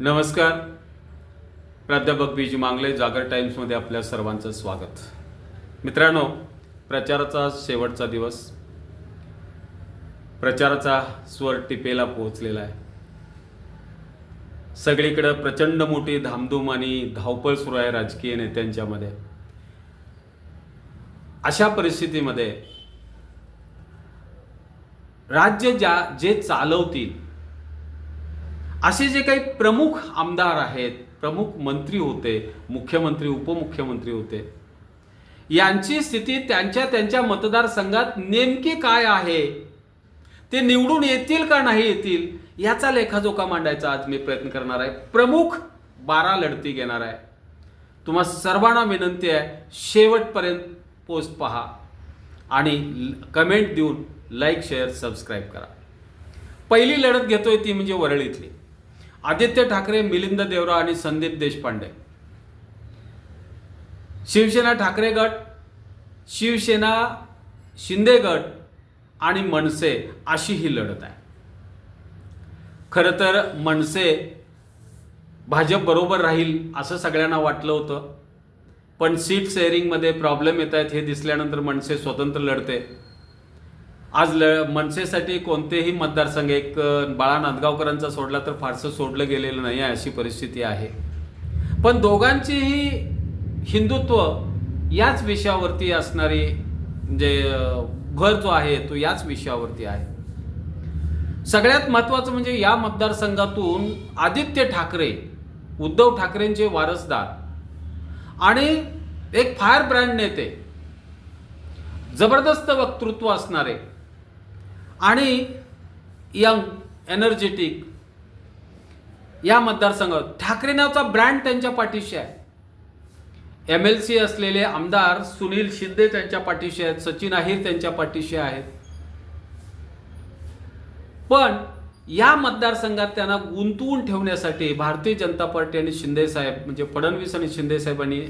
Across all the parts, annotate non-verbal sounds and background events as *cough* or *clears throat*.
नमस्कार. प्राध्यापक बी जी मांगले जागर टाईम्समध्ये आपल्या सर्वांचं स्वागत. मित्रांनो प्रचाराचा शेवटचा दिवस. प्रचाराचा स्वर टिपेला पोहोचलेला आहे. सगळीकडे प्रचंड मोठी धामधूम आणि धावपळ सुरू आहे राजकीय नेत्यांच्यामध्ये अशा परिस्थितीमध्ये राज्य ज्या जे चालवतील असे जे काही प्रमुख आमदार आहेत प्रमुख मंत्री होते मुख्यमंत्री उपमुख्यमंत्री होते यांची स्थिती त्यांच्या त्यांच्या मतदारसंघात नेमकी काय आहे? ते निवडून येतील का नाही येतील? याचा लेखाजोखा मांडायचा आज मी प्रयत्न करणार आहे. प्रमुख बारा लढती घेणार आहे. तुम्हा सर्वांना विनंती आहे शेवटपर्यंत पोस्ट पहा आणि कमेंट देऊन लाईक शेअर सबस्क्राईब करा. पहिली लढत घेतोय ती म्हणजे वरळीतली. आदित्य ठाकरे मिलिंद देवरा आणि संदीप देशपांडे. शिवसेना ठाकरे गट शिवसेना शिंदे गट आणि मनसे अशी ही लढत आहे. खरं तर मनसे भाजप बरोबर राहील असं सगळ्यांना वाटलं होतं पण सीट शेअरिंगमध्ये प्रॉब्लेम येत आहेत हे दिसल्यानंतर मनसे स्वतंत्र लढते. आज ल मनसेसाठी कोणतेही मतदारसंघ एक बाळा नांदगावकरांचा सोडला तर फारसं सोडलं गेलेलं नाही आहे अशी परिस्थिती आहे. पण दोघांचीही हिंदुत्व याच विषयावरती असणारी म्हणजे घर जो आहे तो याच विषयावरती आहे. सगळ्यात महत्त्वाचं म्हणजे या मतदारसंघातून आदित्य ठाकरे उद्धव ठाकरेंचे वारसदार आणि एक फायर ब्रँड नेते जबरदस्त वक्तृत्व असणारे आणि यंग एनर्जेटिक या मतदारसंघात ठाकरे नावचा ब्रँड त्यांच्या पाठीशी आहे. एम एल सी असलेले आमदार सुनील शिंदे त्यांच्या पाठीशी आहेत सचिन अहिर त्यांच्या पाठीशी आहेत. पण या मतदारसंघात त्यांना गुंतवून ठेवण्यासाठी भारतीय जनता पार्टी आणि शिंदे साहेब म्हणजे फडणवीस आणि शिंदे साहेबांनी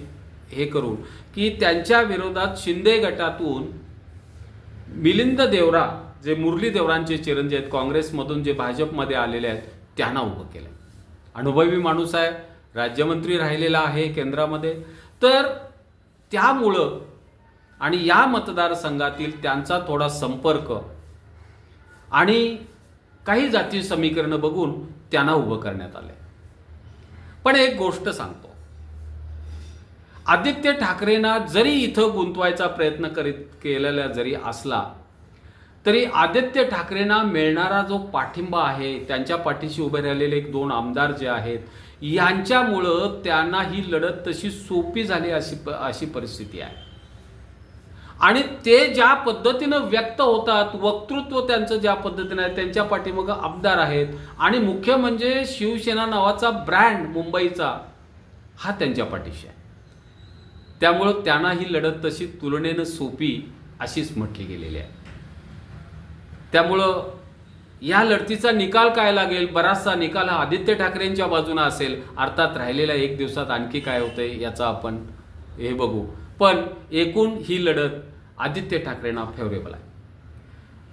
हे करून की त्यांच्या विरोधात शिंदे गटातून मिलिंद देवरा जे मुरली देवरांचे चिरंजीव आहेत काँग्रेसमधून जे भाजपमध्ये आलेले आहेत त्यांना उभं केलं अनुभवी माणूस आहे राज्यमंत्री राहिलेला आहे केंद्रामध्ये. तर त्यामुळं आणि या मतदारसंघातील त्यांचा थोडा संपर्क आणि काही जाती समीकरणं बघून त्यांना उभं करण्यात आलं पण एक गोष्ट सांगतो. आदित्य ठाकरेंना जरी इथं गुंतवायचा प्रयत्न करीत केलेला जरी असला तरी आदित्य ठाकरेंना मिळणारा जो पाठिंबा आहे त्यांच्या पाठीशी उभे राहिलेले एक दोन आमदार जे आहेत यांच्यामुळं त्यांना ही लढत तशी सोपी झाली अशी प- अशी परिस्थिती आहे. आणि ते ज्या पद्धतीनं व्यक्त होतात वक्तृत्व त्यांचं ज्या पद्धतीनं आहे त्यांच्या पाठीमागं आमदार आहेत आणि मुख्य म्हणजे शिवसेना नावाचा ब्रँड मुंबईचा हा त्यांच्या पाठीशी आहे. त्यामुळं त्यांना ही लढत तशी तुलनेनं सोपी अशीच म्हटली गेलेली आहे. त्यामुळं या लढतीचा निकाल काय लागेल? बराचसा निकाल हा आदित्य ठाकरेंच्या बाजूनं असेल. अर्थात राहिलेल्या एक दिवसात आणखी काय होतंय याचा आपण हे बघू. पण एकूण ही लढत आदित्य ठाकरेंना फेवरेबल आहे.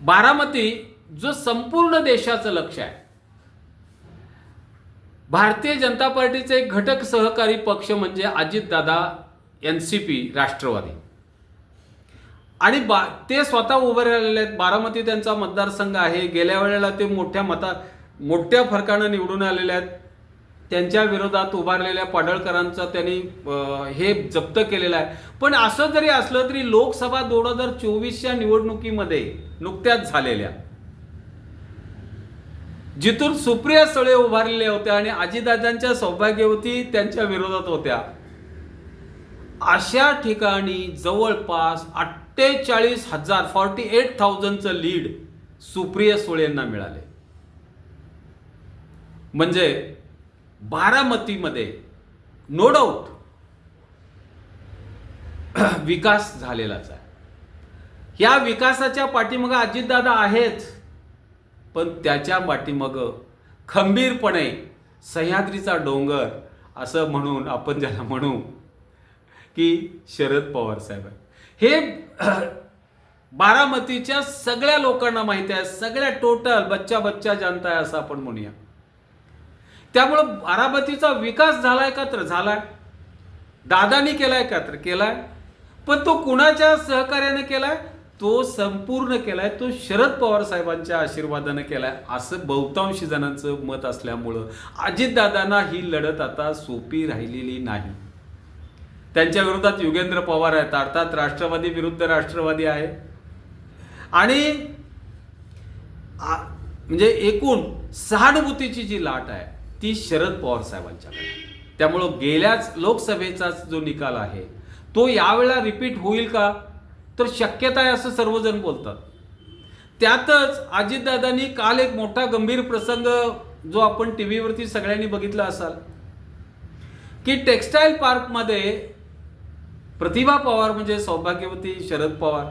बारामती जो संपूर्ण देशाचं लक्ष आहे भारतीय जनता पार्टीचे एक घटक सहकारी पक्ष म्हणजे Ajitdada N C P Rashtrawadi. आणि बा ते स्वतः उभे राहिलेले आहेत. बारामती त्यांचा मतदारसंघ आहे. गेल्या वेळेला ते मोठ्या मता मोठ्या फरकानं निवडून आलेले आहेत. त्यांच्या विरोधात उभारलेल्या पाडळकरांचं त्यांनी हे जप्त केलेलं आहे. पण असं जरी असलं तरी लोकसभा दोन हजार चोवीसच्या निवडणुकीमध्ये नुकत्याच झालेल्या जिथून सुप्रिया सळे उभारलेल्या होत्या आणि आजीदादांच्या सौभाग्यवती त्यांच्या विरोधात होत्या. अशा ठिकाणी जवळपास अठ्ठेचाळीस हजार फॉर्टी एट थाउजंडचं लीड सुप्रिया सुळेंना मिळाले. म्हणजे बारामतीमध्ये नो डाऊट *clears throat* विकास झालेलाच आहे. या विकासाच्या पाठीमागं अजितदादा आहेत पण त्याच्या पाठीमागं खंबीरपणे सह्याद्रीचा डोंगर असं म्हणून आपण ज्याला म्हणू की शरद पवार साहेब हे *coughs* बारामतीच्या सगळ्या लोकांना माहिती आहे सगळ्या टोटल बच्चा बच्चा जनता आहे असं आपण म्हणूया. त्यामुळं बारामतीचा विकास झालाय का तर झालाय. दादानी केलाय का तर केलाय. पण तो कुणाच्या सहकार्याने केलाय? तो संपूर्ण केलाय तो शरद पवार साहेबांच्या आशीर्वादाने केलाय असं बहुतांशी जणांचं मत असल्यामुळं अजितदादांना ही लढत आता सोपी राहिलेली नाही. त्यांच्या विरोधात युगेंद्र पवार आहेत. अर्थात राष्ट्रवादी विरुद्ध राष्ट्रवादी आहे. आणि म्हणजे एकूण सहानुभूतीची जी लाट आहे ती शरद पवार साहेबांच्याकडे त्यामुळं गेल्याच लोकसभेचाच जो निकाल आहे तो यावेळेला रिपीट होईल का? तर शक्यता आहे असं सर्वजण बोलतात. त्यातच अजितदादांनी काल एक मोठा गंभीर प्रसंग जो आपण टी व्हीवरती सगळ्यांनी बघितला असाल की टेक्स्टाईल पार्कमध्ये प्रतिभा पवार म्हणजे सौभाग्यवती शरद पवार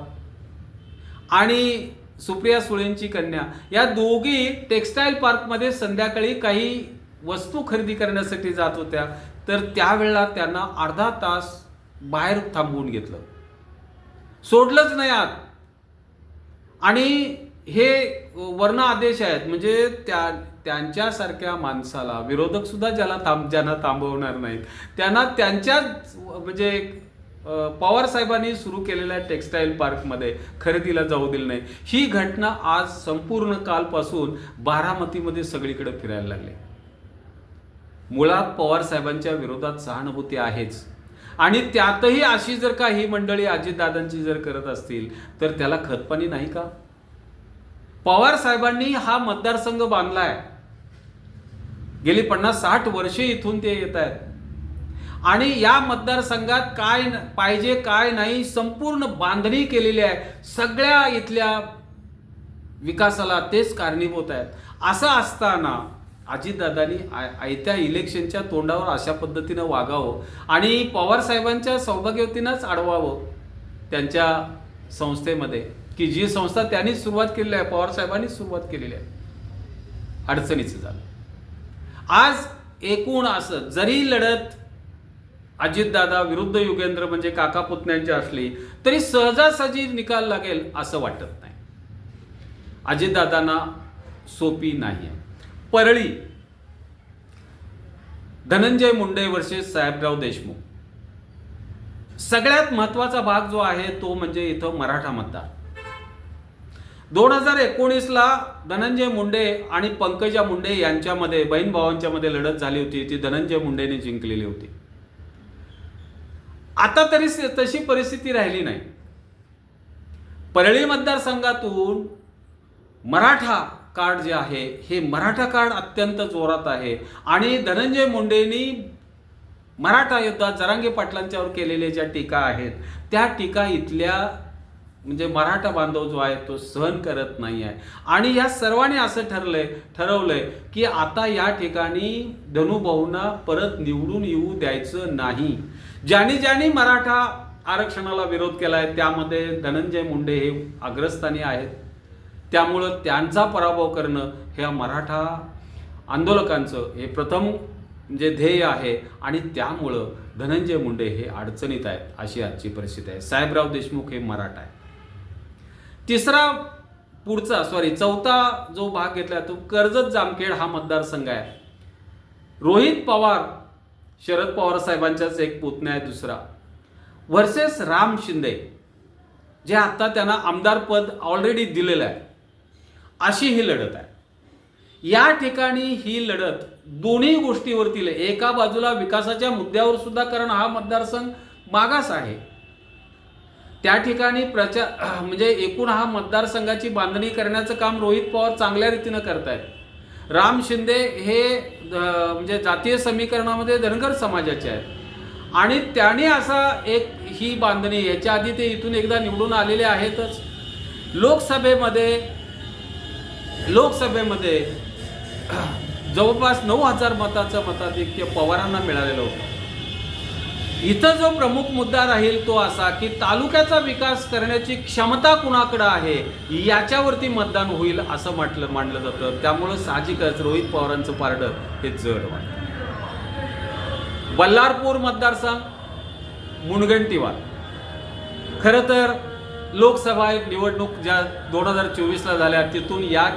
आणि सुप्रिया सुळेंची कन्या. या दोघी टेक्स्टाईल पार्कमध्ये संध्याकाळी काही वस्तू खरेदी करण्यासाठी जात होत्या. तर त्यावेळेला त्यांना अर्धा तास बाहेर थांबवून घेतलं. सोडलंच नाही आत. आणि हे वर्ण आदेश आहेत. म्हणजे त्या त्यांच्यासारख्या माणसाला विरोधक सुद्धा ज्याला थांब ज्यांना थांबवणार नाहीत त्यांना त्यांच्याच म्हणजे पवार साहेबांनी सुरू केलेल्या टेक्स्टाईल पार्कमध्ये खरेदीला जाऊ दिलं नाही. ही घटना आज संपूर्ण कालपासून बारामतीमध्ये सगळीकडे फिरायला लागली. मुळात पवार साहेबांच्या विरोधात सहानुभूती आहेच. आणि त्यातही अशी जर का ही मंडळी अजितदादांची जर करत असतील तर त्याला खतपाणी नाही का? पवार साहेबांनी हा मतदारसंघ बांधलाय. गेली पन्नास साठ वर्षे इथून ते येत आहेत आणि या मतदारसंघात काय न- पाहिजे काय नाही संपूर्ण बांधणी केलेली आहे. सगळ्या इथल्या विकासाला तेच कारणीभूत आहेत. असं असताना अजितदादांनी आय- आयत्या इलेक्शनच्या तोंडावर अशा पद्धतीनं वागावं आणि पवारसाहेबांच्या सौभाग्यवतीनंच अडवावं त्यांच्या संस्थेमध्ये की जी संस्था त्यांनीच सुरुवात केलेली आहे पवारसाहेबांनीच सुरुवात केलेली आहे. अडचणीचं झालं. आज एकूण असं जरी लढत अजितदादा विरुद्ध युगेंद्र म्हणजे काका पुतण्यांची असली तरी सहजासहजी निकाल लागेल असं वाटत नाही. अजितदादांना सोपी नाही आहे परळी. धनंजय मुंडे वर्सेस साहेबराव देशमुख. सगळ्यात महत्त्वाचा भाग जो आहे तो म्हणजे इथं मराठा मतदार. दोन हजार एकोणीसला धनंजय मुंडे आणि पंकजा मुंडे यांच्यामध्ये बहीण भावांच्यामध्ये लढत झाली होती. ती धनंजय मुंडेने जिंकलेली होती. आता तरी तशी परिस्थिती राहिली नाही. परळी मतदारसंघातून मराठा कार्ड जे आहे हे मराठा कार्ड अत्यंत जोरात आहे. आणि धनंजय मुंडेंनी मराठा युद्धात जरांगे पाटलांच्यावर केलेल्या ज्या टीका आहेत त्या टीका इथल्या म्हणजे मराठा बांधव जो आहे तो सहन करत नाही आहे आणि या सर्वांनी असं ठरलंय ठरवलंय की आता या ठिकाणी धनुभाऊंना परत निवडून येऊ द्यायचं नाही. ज्यांनी ज्यांनी मराठा आरक्षणाला विरोध केलाय त्यामध्ये धनंजय मुंडे हे अग्रस्थानी आहेत. त्यामुळं त्यांचा पराभव करणं हे मराठा आंदोलकांचं हे प्रथम जे ध्येय आहे आणि त्यामुळं धनंजय मुंडे हे अडचणीत आहेत अशी आजची परिस्थिती आहे. साहेबराव देशमुख हे मराठा आहे तिसरा पुढचा सॉरी चौथा जो भाग घेतला तो कर्जत जामखेड हा मतदारसंघ आहे. रोहित पवार शरद पवार साहेबांचाच एक पुतण्या आहे दुसरा. वर्सेस राम शिंदे जे आता त्यांना आमदार पद ऑलरेडी दिलेलं आहे. अशी ही लढत आहे. या ठिकाणी ही लढत दोन्ही गोष्टीवरती एका बाजूला विकासाच्या मुद्द्यावर सुद्धा कारण हा मतदारसंघ मागास आहे. त्या ठिकाणी प्रचार *clears throat* म्हणजे एकूण हा मतदारसंघाची बांधणी करण्याचं काम रोहित पवार चांगल्या रीतीनं करतायत. राम शिंदे हे म्हणजे जातीय समीकरणामध्ये धनगर समाजाचे आहेत. आणि त्याने असा एक ही बांधणी याच्या आधी ते इथून एकदा निवडून आलेले आहेतच. लोकसभेमध्ये लोकसभेमध्ये जवळपास नऊ हजार मताचं मताधिक्य पवारांना मिळालेलं होतं. इथं जो प्रमुख मुद्दा राहील तो असा की तालुक्याचा विकास करण्याची क्षमता कुणाकडं आहे याच्यावरती मतदान होईल असं म्हटलं मानलं जातं. त्यामुळं साहजिकच रोहित पवारांचं पारडं हे जड वाटतं. बल्लारपूर मतदारसंघ मुनगंटीवार. खरं तर लोकसभा निवडणूक ज्या दोन हजार चोवीसला झाल्या तिथून या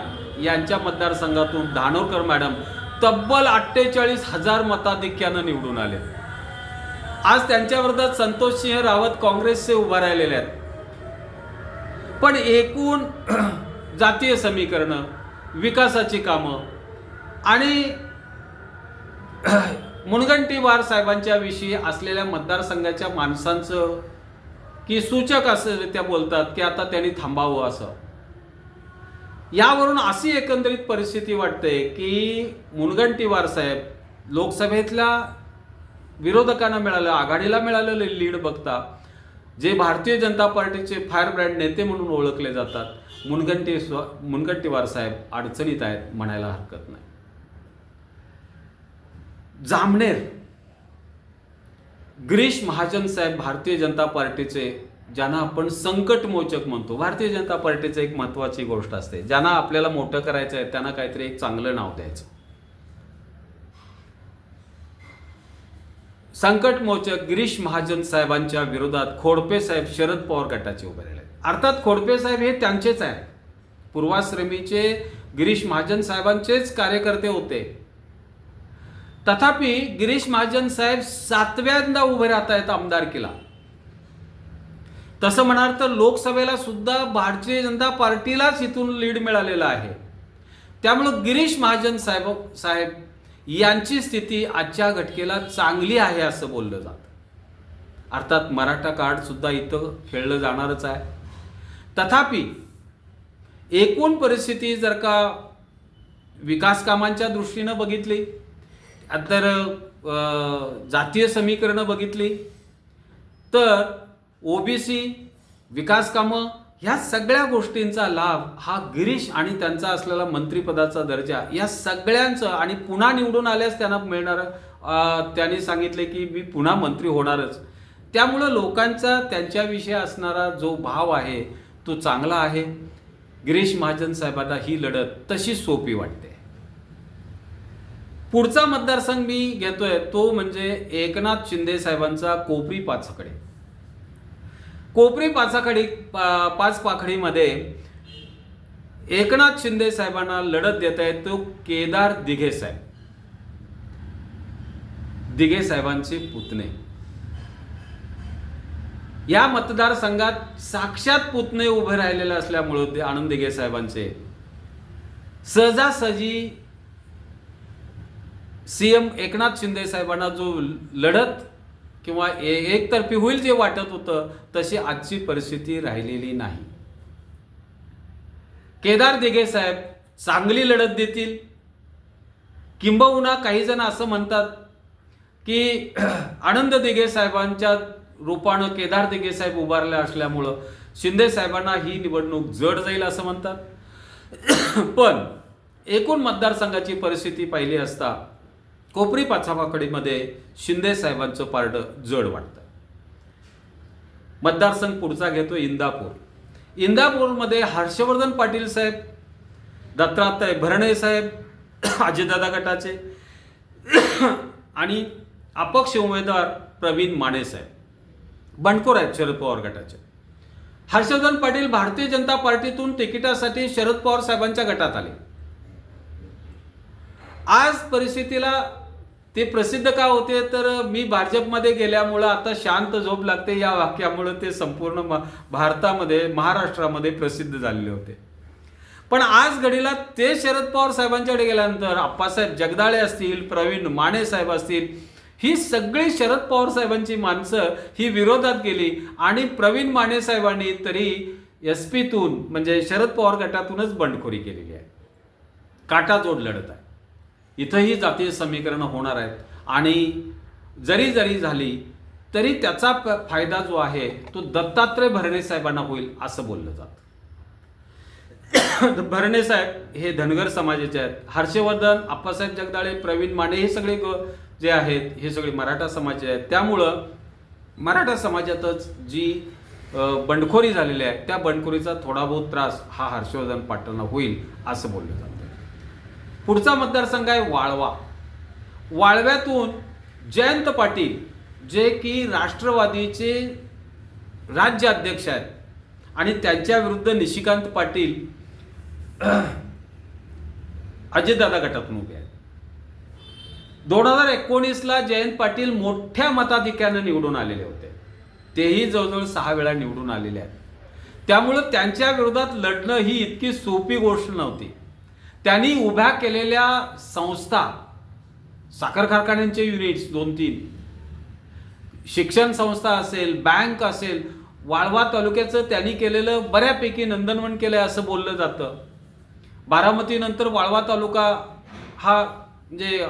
यांच्या मतदारसंघातून धानोरकर मॅडम तब्बल अठ्ठेचाळीस हजार मताधिक्यानं निवडून आले. आज त्यांच्या विरोधात संतोषसिंह रावत काँग्रेसचे उभा राहिलेले आहेत. पण एकूण *clears throat* जातीय समीकरणं विकासाची कामं आणि *clears throat* मुनगंटीवार साहेबांच्या विषयी असलेल्या मतदारसंघाच्या माणसांचं की सूचक असं त्या बोलतात की आता त्यांनी थांबावं असं. यावरून अशी एकंदरीत परिस्थिती वाटते की मुनगंटीवार साहेब लोकसभेतल्या विरोधकांना मिळालं आघाडीला मिळालेलं लीड बघता जे भारतीय जनता पार्टीचे फायर ब्रँड नेते म्हणून ओळखले जातात मुनगंटी स्व मुनगंटीवार साहेब अडचणीत आहेत म्हणायला हरकत नाही. जामनेर. गिरीश महाजन साहेब भारतीय जनता पार्टीचे ज्यांना आपण संकट मोचक म्हणतो. भारतीय जनता पार्टीचं एक महत्त्वाची गोष्ट असते. ज्यांना आपल्याला मोठं करायचं आहे त्यांना काहीतरी एक चांगलं नाव द्यायचं. संकट मोचक गिरीश महाजन साहेबांच्या विरोधात खोडपे साहेब शरद पवार गटाचे उभे राहिले. अर्थात खोडपे साहेब हे त्यांचेच आहेत. पूर्वाश्रमीचे गिरीश महाजन साहेबांचेच कार्यकर्ते होते. तथापि गिरीश महाजन साहेब सातव्यांदा उभे राहत आहेत आमदारकीला. तसं म्हणाल तर लोकसभेला सुद्धा भारतीय जनता पार्टीलाच इथून लीड मिळालेला आहे. त्यामुळं गिरीश महाजन साहेब साहेब यांची स्थिती आजच्या घटकेला चांगली आहे असं बोललं जातं. अर्थात मराठा कार्डसुद्धा इथं खेळलं जाणारच आहे. तथापि एकूण परिस्थिती जर का विकास कामांच्या दृष्टीनं बघितली तर जातीय समीकरणं बघितली तर ओबीसी विकास कामं ह्या सगळ्या गोष्टींचा लाभ हा गिरीश आणि त्यांचा असलेला मंत्रिपदाचा दर्जा या सगळ्यांचं आणि पुन्हा निवडून आल्यास त्यांना मिळणार त्यांनी सांगितले की मी पुन्हा मंत्री होणारच. त्यामुळं लोकांचा त्यांच्याविषयी असणारा जो भाव आहे तो चांगला आहे. गिरीश महाजन साहेबांना ही लढत तशी सोपी वाटते. पुढचा मतदारसंघ मी घेतोय तो म्हणजे एकनाथ शिंदे साहेबांचा कोपरी पाचकडे. कोपरी पाचाखडी पा- पाच पाखडीमध्ये एकनाथ शिंदे साहेबांना लढत देत आहे तो केदार दिघे साहेब. दिघे साहेबांचे पुतणे. या मतदारसंघात साक्षात पुतणे उभे राहिलेले असल्यामुळं ते आनंद दिघे साहेबांचे. सहजासहजी सीएम एकनाथ शिंदे साहेबांना जो लढत किंवा ए- एकतर्फी होईल जे वाटत होतं तशी आजची परिस्थिती राहिलेली नाही. केदार दिघे साहेब चांगली लढत देतील. किंबहुना काही जण असं म्हणतात की *clears throat* आनंद दिघे साहेबांच्या रूपानं केदार दिघे साहेब उभारले असल्यामुळं शिंदे साहेबांना ही निवडणूक जड जाईल असं म्हणतात. *clears throat* पण एकूण मतदारसंघाची परिस्थिती पाहिली असता कोपरी पाचावाकडीमध्ये शिंदे साहेबांचं पारडं जड वाटतं. मतदारसंघ पुढचा घेतो इंदापूर. इंदापूरमध्ये हर्षवर्धन पाटील साहेब दत्तात्रय भरणे साहेब *coughs* अजितदादा गटाचे *coughs* आणि अपक्ष उमेदवार प्रवीण माने साहेब बंडखोर आहेत शरद पवार गटाचे. हर्षवर्धन पाटील भारतीय जनता पार्टीतून तिकिटासाठी शरद पवार साहेबांच्या गटात आले. आज परिस्थितीला ते प्रसिद्ध का होते? तर मी भाजपमध्ये गेल्यामुळं आता शांत झोप लागते या वाक्यामुळं ते संपूर्ण भारतामध्ये महाराष्ट्रामध्ये प्रसिद्ध झालेले होते. पण आज घडीला ते शरद पवार साहेबांच्याकडे गेल्यानंतर आप्पासाहेब जगदाळे असतील प्रवीण माने साहेब असतील ही सगळी शरद पवार साहेबांची माणसं ही विरोधात गेली आणि प्रवीण माने साहेबांनी तरी एस पीतून म्हणजे शरद पवार गटातूनच बंडखोरी केलेली आहे. काटा जोड लढत आहे. इथंही जातीय समीकरणं होणार आहेत. आणि जरी जरी झाली तरी त्याचा फायदा जो आहे तो दत्तात्रय भरणे साहेबांना होईल असं बोललं जातं. *coughs* भरणे साहेब हे धनगर समाजाचे आहेत. हर्षवर्धन आप्पासाहेब जगदाळे प्रवीण माने हे सगळे जे आहेत हे सगळे मराठा समाजाचे आहेत. त्यामुळं मराठा समाजातच जी बंडखोरी झालेली आहे त्या बंडखोरीचा थोडा बहुत त्रास हा हर्षवर्धन पाटलांना होईल असं बोललं जातं. पुढचा मतदारसंघ आहे वाळवा. वाळव्यातून जयंत पाटील जे की राष्ट्रवादीचे राज्य अध्यक्ष आहेत आणि त्यांच्या विरुद्ध निशिकांत पाटील *clears throat* अजितदादा गटातून उभे आहेत. दोन हजार एकोणीसला जयंत पाटील मोठ्या मताधिक्यानं निवडून आलेले होते. तेही जवळजवळ सहा वेळा निवडून आलेले आहेत. त्यामुळं त्यांच्या विरोधात लढणं ही इतकी सोपी गोष्ट नव्हती. त्यांनी उभ्या केलेल्या संस्था साखर कारखान्यांचे युनिट्स दोन तीन शिक्षण संस्था असेल बँक असेल वाळवा तालुक्याचं त्यांनी केलेलं बऱ्यापैकी नंदनवन केलं आहे असं बोललं जातं. बारामतीनंतर वाळवा तालुका हा म्हणजे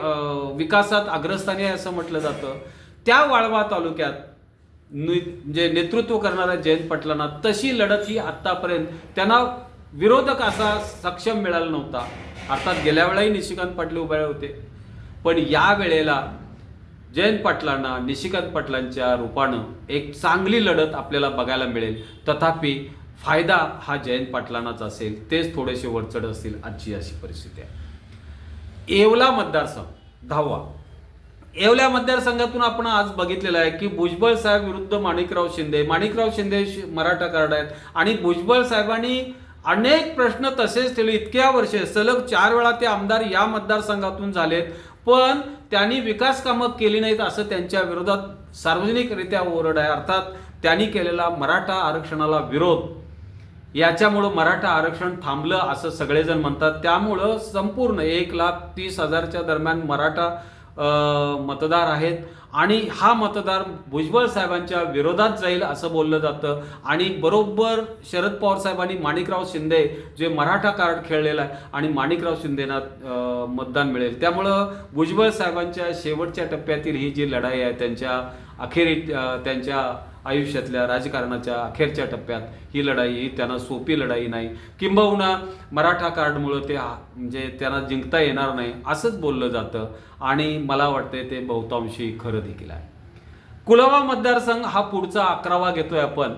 विकासात अग्रस्थानी आहे असं म्हटलं जातं. त्या वाळवा तालुक्यात नि- म्हणजे नेतृत्व करणाऱ्या जयंत पाटलांना तशी लढत ही आत्तापर्यंत त्यांना विरोधक असा सक्षम मिळाला नव्हता. अर्थात गेल्या वेळाही निशिकांत पाटले उभे होते. पण या वेळेला जयंत पाटलांना निशिकांत पाटलांच्या रूपानं एक चांगली लढत आपल्याला बघायला मिळेल. तथापि फायदा हा जयंत पाटलांनाच असेल. तेच थोडेसे वरचढ असतील आजची अशी परिस्थिती आहे. येवला मतदारसंघ दहावा. येवल्या मतदारसंघातून आपण आज बघितलेलं आहे की भुजबळ साहेब विरुद्ध माणिकराव शिंदे माणिकराव शिंदे मराठा कार्ड आहेत. आणि भुजबळ साहेबांनी अनेक प्रश्न तसेच ठेवले. इतक्या वर्षे सलग चार वेळा ते आमदार या मतदारसंघातून झालेत. पण त्यांनी विकास कामं केली नाहीत असं त्यांच्या विरोधात सार्वजनिकरित्या ओरड आहे. अर्थात त्यांनी केलेला मराठा आरक्षणाला विरोध. याच्यामुळं मराठा आरक्षण थांबलं असं सगळेजण म्हणतात. त्यामुळं संपूर्ण एक लाख तीस हजारच्या दरम्यान मराठा मतदार आहेत. आणि हा मतदार भुजबळ साहेबांच्या विरोधात जाईल असं बोललं जातं. आणि बरोबर शरद पवार साहेबांनी माणिकराव शिंदे जे मराठा कार्ड खेळलेलं आहे आणि माणिकराव शिंदेना मतदान मिळेल. त्यामुळं भुजबळ साहेबांच्या शेवटच्या टप्प्यातील ही जी लढाई आहे त्यांच्या अखेरी त्यांच्या आयुष्यातल्या राजकारणाच्या अखेरच्या टप्प्यात ही लढाई ही त्यांना सोपी लढाई नाही. किंबहुना मराठा कार्डमुळं ते हा- म्हणजे त्यांना जिंकता येणार नाही असंच बोललं जातं आणि मला वाटते ते बहुतांशी खरं देखील आहे. कुलाबा मतदारसंघ हा पुढचा अकरावा घेतोय आपण.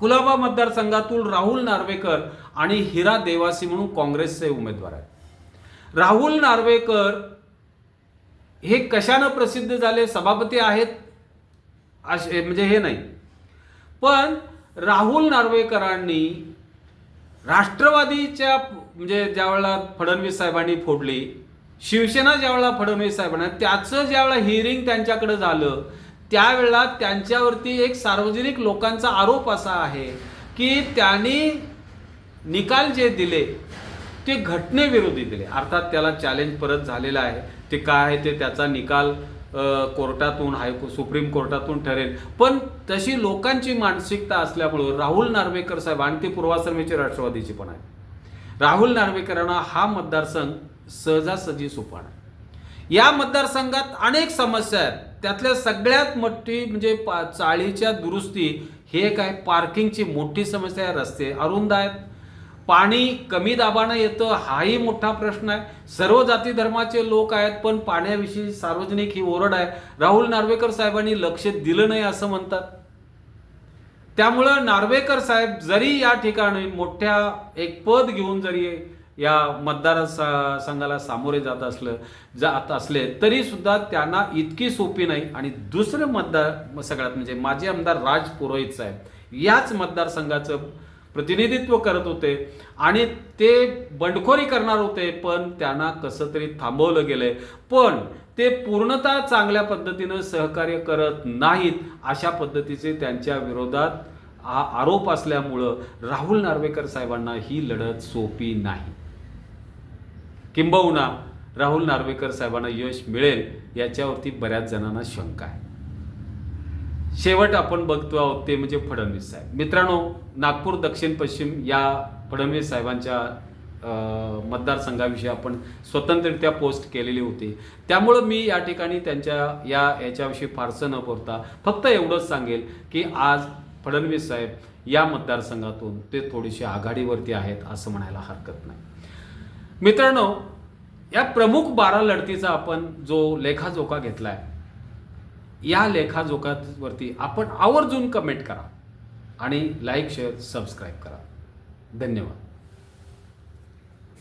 कुलाबा मतदारसंघातून राहुल नार्वेकर आणि हिरा देवासी म्हणून काँग्रेसचे उमेदवार आहेत. राहुल नार्वेकर हे कशानं प्रसिद्ध झाले? सभापती आहेत? असे म्हणजे हे नाही. पण राहुल नार्वेकरांनी राष्ट्रवादीच्या म्हणजे ज्यावेळेला फडणवीस साहेबांनी फोडली शिवसेना ज्यावेळेला फडणवीस साहेबांना त्याचं ज्यावेळेला हिअरिंग त्यांच्याकडे झालं त्यावेळेला त्यांच्यावरती एक सार्वजनिक लोकांचा आरोप असा आहे की त्यांनी निकाल जे दिले ते घटनेविरोधी दिले. अर्थात त्याला चॅलेंज परत झालेलं आहे. ते काय आहे ते त्याचा निकाल कोर्टातून हायको सुप्रीम कोर्टातून ठरेल. पण तशी लोकांची मानसिकता असल्यामुळं राहुल नार्वेकर साहेब आणि ते पूर्वाश्रमीचे राष्ट्रवादीचे पण आहे. राहुल नार्वेकरांना हा मतदारसंघ सहजासहजी सोपान आहे या मतदारसंघात अनेक समस्या आहेत. त्यातल्या सगळ्यात मोठी म्हणजे पा चाळीच्या दुरुस्ती हे काय पार्किंगची मोठी समस्या आहे रस्ते अरुंद आहेत. पाणी कमी दाबानं येतं हाही मोठा प्रश्न आहे. सर्व जाती धर्माचे लोक आहेत पण पाण्याविषयी सार्वजनिक ही ओरड आहे. राहुल नार्वेकर साहेबांनी लक्ष दिलं नाही असं म्हणतात. त्यामुळं नार्वेकर साहेब जरी या ठिकाणी मोठ्या एक पद घेऊन जरी या मतदार संघाला सामोरे जात असलं जात असले तरी सुद्धा त्यांना इतकी सोपी नाही. आणि दुसरं मतदार सगळ्यात म्हणजे माजी आमदार राज पुरोहित साहेब याच मतदारसंघाचं प्रतिनिधित्व करत होते आणि ते बंडखोरी करणार होते पण त्यांना कसं तरी थांबवलं गेलंय. पण ते पूर्णतः चांगल्या पद्धतीनं सहकार्य करत नाहीत अशा पद्धतीचे त्यांच्या विरोधात आ- आरोप असल्यामुळं राहुल नार्वेकर साहेबांना ही लढत सोपी नाही. किंबहुना राहुल नार्वेकर साहेबांना यश मिळेल याच्यावरती बऱ्याच जणांना शंका आहे. शेवट आपण बघतो आहोत ते म्हणजे फडणवीस साहेब. मित्रांनो नागपूर दक्षिण पश्चिम या फडणवीस साहेबांच्या मतदारसंघाविषयी आपण स्वतंत्ररित्या पोस्ट केलेली होती. त्यामुळं मी या ठिकाणी त्यांच्या या याच्याविषयी फारसं न बोलता फक्त एवढंच सांगेल की आज फडणवीस साहेब या मतदारसंघातून ते थोडीशी आघाडीवरती आहेत असं म्हणायला हरकत नाही. मित्रांनो या प्रमुख बारा लढतीचा आपण जो लेखाजोखा घेतला आहे या लेखाजोखावरती आपण आवर्जून कमेंट करा आणि लाईक शेअर सबस्क्राईब करा. धन्यवाद.